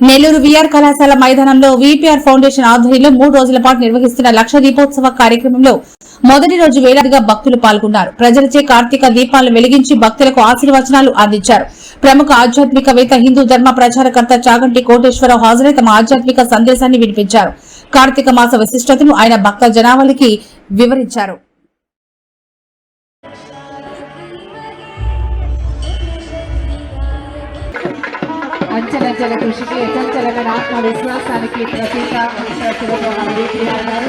Nellore VR కళాశాల మైదానంలో VPR foundation ఆధ్వర్యంలో మూడు రోజుల పాటు నిర్వహిస్తున్న లక్ష దీపోత్సవ కార్యక్రమంలో మొదటి రోజు వేలాదిగా భక్తులు పాల్గొన్నారు. ప్రజలచే కార్తీక దీపాలను వెలిగించి భక్తులకు ఆశీర్వచనాలు అందించారు. ప్రముఖ ఆధ్యాత్మికవేత్త హిందూ ధర్మ ప్రచారకర్త చాగంటి కోటేశ్వరరావు హాజరై తమ ఆధ్యాత్మిక సందేశాన్ని వినిపించారు. కార్తీక మాస విశిష్టతను ఆయన భక్త జనావళికి వివరించారు. అంచెలంచెల కృషికి అచంచలమైన ఆత్మ విశ్వాసానికి ప్రతీక. విశ్వాసులకు మన వీపీఆర్ గారు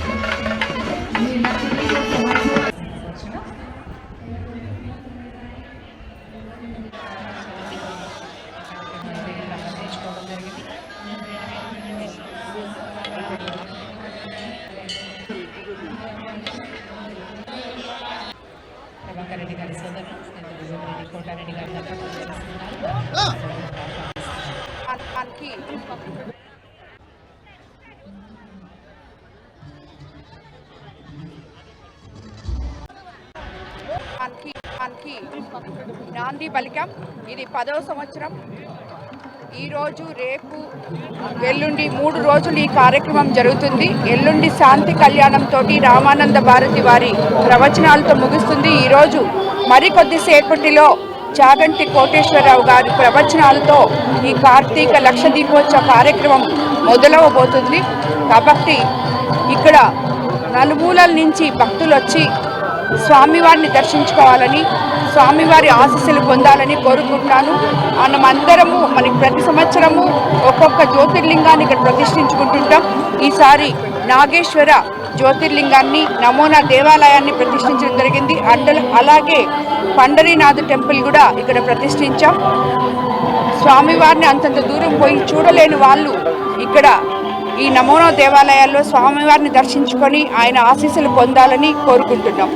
ప్రభాకర్ గారి సోదరులు రెడ్డి కోటారెడ్డి గారి మనకి మనకి నాంది పలికాం ఇది పదవ సంవత్సరం. ఈరోజు రేపు ఎల్లుండి మూడు రోజులు ఈ కార్యక్రమం జరుగుతుంది. ఎల్లుండి శాంతి కళ్యాణంతో రామానంద భారతి వారి ప్రవచనాలతో ముగుస్తుంది. ఈరోజు మరికొద్దిసేపటిలో చాగంటి కోటేశ్వరరావు గారి ప్రవచనాలతో ఈ కార్తీక లక్ష దీపోత్సవ కార్యక్రమం మొదలవబోతుంది. కాబట్టి ఇక్కడ నలుమూలల నుంచి భక్తులు వచ్చి స్వామివారిని దర్శించుకోవాలని స్వామివారి ఆశీస్సులు పొందాలని కోరుకుంటున్నాను. మనమందరము మనకి ప్రతి సంవత్సరము ఒక్కొక్క జ్యోతిర్లింగాన్ని ఇక్కడ ప్రతిష్ఠించుకుంటుంటాం. ఈసారి నాగేశ్వర జ్యోతిర్లింగాన్ని నమూనా దేవాలయాన్ని ప్రతిష్ఠించడం జరిగింది. అండల అలాగే పండరీనాథ్ టెంపుల్ కూడా ఇక్కడ ప్రతిష్ఠించాం. స్వామివారిని అంతంత దూరం పోయి చూడలేని వాళ్ళు ఇక్కడ నమోనో దేవాలయాల్లో స్వామివారిని దర్శించుకొని ఆయన ఆశీస్సులు పొందాలని కోరుకుంటున్నాం.